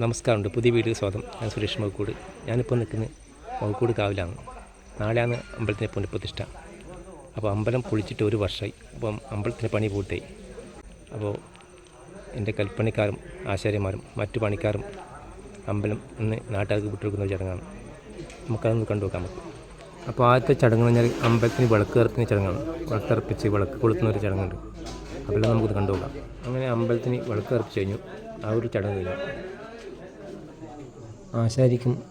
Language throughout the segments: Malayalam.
നമസ്കാരമുണ്ട്. പുതിയ വീട് സ്വാഗതം. ഞാൻ സുരേഷ് മൗക്കൂട് ഞാനിപ്പോൾ നിൽക്കുന്നത് മൗക്കൂട് കാവിലാണ്. നാളെയാണ് അമ്പലത്തിന്റെ പുനഃപ്രതിഷ്ഠ. അപ്പോൾ അമ്പലം പൊളിച്ചിട്ട് ഒരു വർഷമായി. അപ്പം അമ്പലത്തിന്റെ പണി പൂർത്തിയായി. അപ്പോൾ എന്റെ കൽപ്പണിക്കാരും ആശാര്യന്മാരും മറ്റു പണിക്കാരും അമ്പലം ഇന്ന് നാട്ടുകാർക്ക് വിട്ടുകൊടുക്കുന്ന ഒരു ചടങ്ങാണ്. നമുക്കതൊന്ന് കണ്ടുനോക്കാൻ പറ്റും അപ്പോൾ ആദ്യത്തെ ചടങ്ങ് എന്ന് പറഞ്ഞാൽ അമ്പലത്തിന് വിളക്ക് ഇറക്കുന്ന ചടങ്ങാണ്. വിളക്ക് ഇറപ്പിച്ച് വിളക്ക് കൊളുത്തുന്ന ഒരു ചടങ്ങുണ്ട്. അപ്പോൾ നമുക്കത് കണ്ടുപോകാം അങ്ങനെ അമ്പലത്തിന് വിളക്ക് ഇറപ്പിച്ച് കഴിഞ്ഞു. ആ ഒരു ചടങ്ങ് കഴിഞ്ഞു. ആശാരിക്കും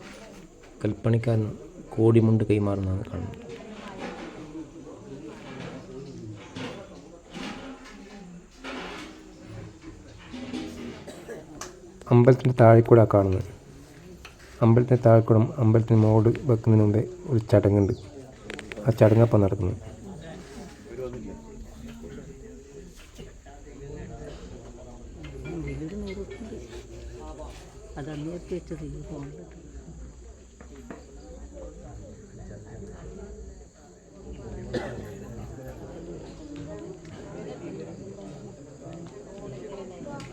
കൽപ്പണിക്കാരനും കോടിമുണ്ട് കൈമാറുന്നതാണ് കാണുന്നത്. അമ്പലത്തിന്റെ താഴെക്കൂടെ കാണുന്നത്. അമ്പലത്തിന്റെ താഴെക്കൂടം അമ്പലത്തിന് മോട് വെക്കുന്നതിന് മുമ്പേ ഒരു ചടങ്ങുണ്ട്. ആ ചടങ്ങപ്പം നടക്കുന്നത്. അത് അന്നേരത്തെ വെച്ചത് ഈ ഫോണിൽ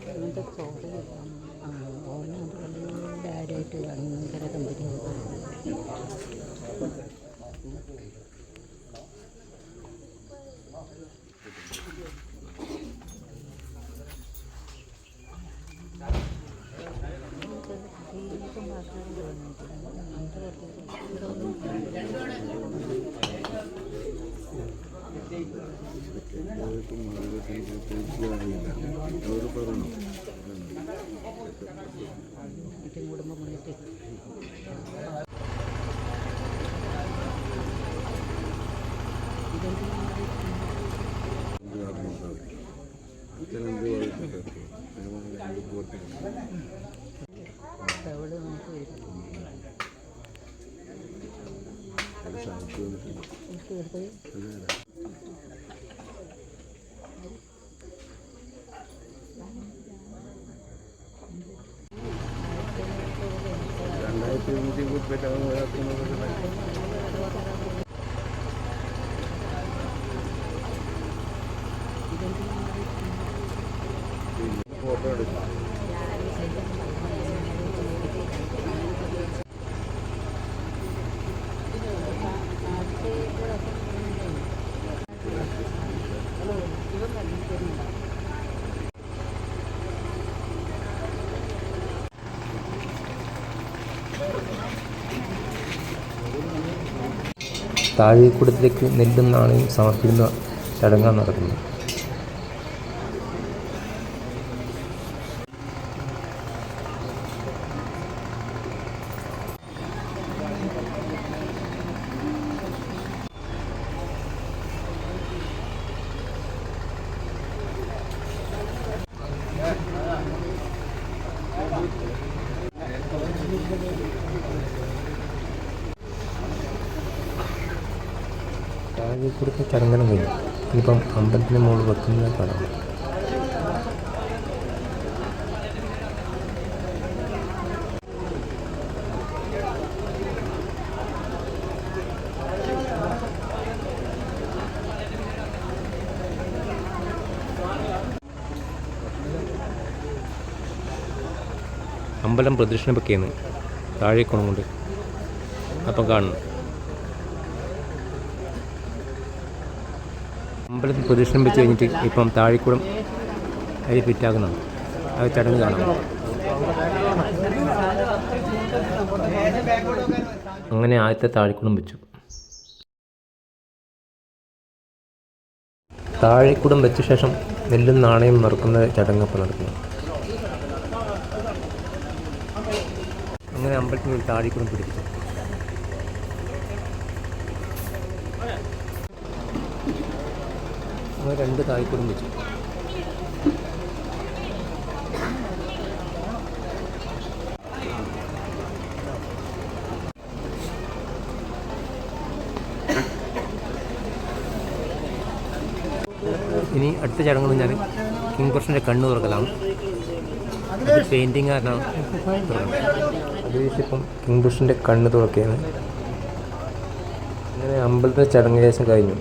അങ്ങനത്തെ ചോറ് ഓനത് വലിയ ആരായിട്ട് ഭയങ്കര കമ്പനി കുടുംബം വന്നിട്ട് അവിടെ നമുക്ക് मीटिंग कुछ बैठा हुआ है Thank you. താഴേക്കൂടത്തിലേക്ക് നെല്ലും നാണയം സമർപ്പിക്കുന്ന ചടങ്ങാണ് നടക്കുന്നത്. താഴേക്കൂടത്തെ ചടങ്ങെല്ലാം കഴിഞ്ഞു ഇനിയിപ്പം അമ്പലത്തിന് മുകളിൽ വെക്കുന്നത് കാണാം അമ്പലം പ്രദക്ഷിണ വെക്കുന്നു. താഴേക്കോണം കൊണ്ട് അപ്പം കാണുന്നു. അമ്പലത്തിൽ പ്രദക്ഷിണം വെച്ച് കഴിഞ്ഞിട്ട് ഇപ്പം താഴെക്കൂടം അതിൽ ഫിറ്റാക്കുന്നുണ്ട് അത് ചടങ്ങ് കാണാം. അങ്ങനെ ആദ്യത്തെ താഴെക്കുടം വെച്ചു. താഴെക്കുടം വെച്ച ശേഷം നെല്ലും നാണയം ചടങ്ങ് ചടങ്ങപ്പം നടക്കുന്നു. അങ്ങനെ അമ്പലത്തിൽ താഴെക്കുടം പിടിപ്പിച്ചു. അങ്ങനെ രണ്ട് താഴെക്കുടം വെച്ചു. ഇനി അടുത്ത ചടങ്ങ് പറഞ്ഞാൽ കിങ് പ്രഷന്റെ കണ്ണ് തുറക്കലാണ്. അത് പെയിന്റിങ് കാരനാണ്. അത് ഇപ്പം കിങ് പ്രഷന്റെ കണ്ണ് തുറക്കുകയാണ്. അങ്ങനെ അമ്പലത്തിലെ ചടങ്ങ് ശേഷം കഴിഞ്ഞു.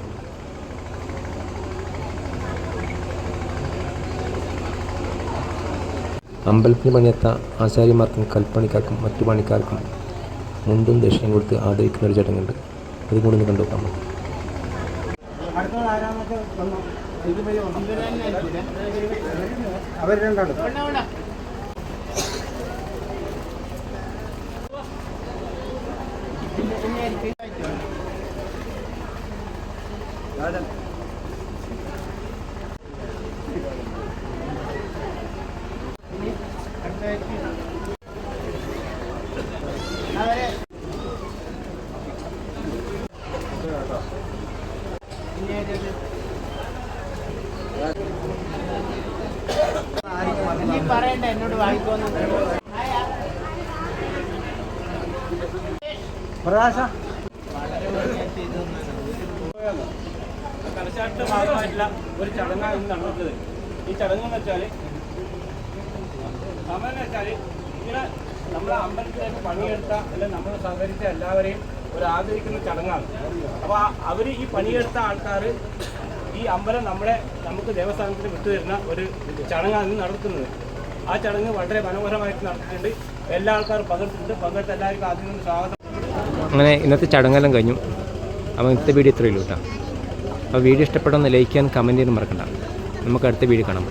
അമ്പലത്തിന് പണിയെത്ത ആചാര്യന്മാർക്കും കൽപ്പണിക്കാർക്കും മറ്റു പണിക്കാർക്കും മുണ്ടും ദക്ഷിണയും കൊടുത്ത് ആദരിക്കുന്ന ഒരു ചടങ്ങുണ്ട്. അതും കൂടി ഒന്ന് കണ്ടു നോക്കാം ഭാഗമായിട്ടുള്ള ഒരു ചടങ്ങാണ് നടന്നത്. ഈ ചടങ്ങ് എന്ന് വെച്ചാൽ സമയം എന്ന് വെച്ചാൽ ഇങ്ങനെ നമ്മളെ അമ്പലത്തിലേക്ക് പണിയെടുത്ത അല്ലെങ്കിൽ നമ്മൾ സഹകരിച്ച എല്ലാവരെയും ഒരു ആദരിക്കുന്ന ചടങ്ങാണ്. അപ്പോൾ അവർ ഈ പണിയെടുത്ത ആൾക്കാർ ഈ അമ്പലം നമ്മളെ നമുക്ക് ദേവസ്ഥാനത്തിന് വിട്ടുതരുന്ന ഒരു ചടങ്ങാണ് നടത്തുന്നത് ആ ചടങ്ങ് വളരെ മനോഹരമായിട്ട് നടത്തിയിട്ടുണ്ട്. എല്ലാ ആൾക്കാരും പങ്കെടുത്തിട്ടുണ്ട്. പങ്കെടുത്ത എല്ലാവർക്കും ആദ്യം സ്വാഗതം. അങ്ങനെ ഇന്നത്തെ ചടങ്ങെല്ലാം കഴിഞ്ഞു. അപ്പോൾ ഇന്നത്തെ വീഡിയോ ഇത്രയുള്ളൂ കേട്ടോ. അപ്പോൾ വീഡിയോ ഇഷ്ടപ്പെടുന്ന ലൈക്ക് ചെയ്യാൻ കമന്റ് ചെയ്യാൻ മറക്കണ്ട. നമുക്ക് അടുത്ത വീഡിയോ കാണാം.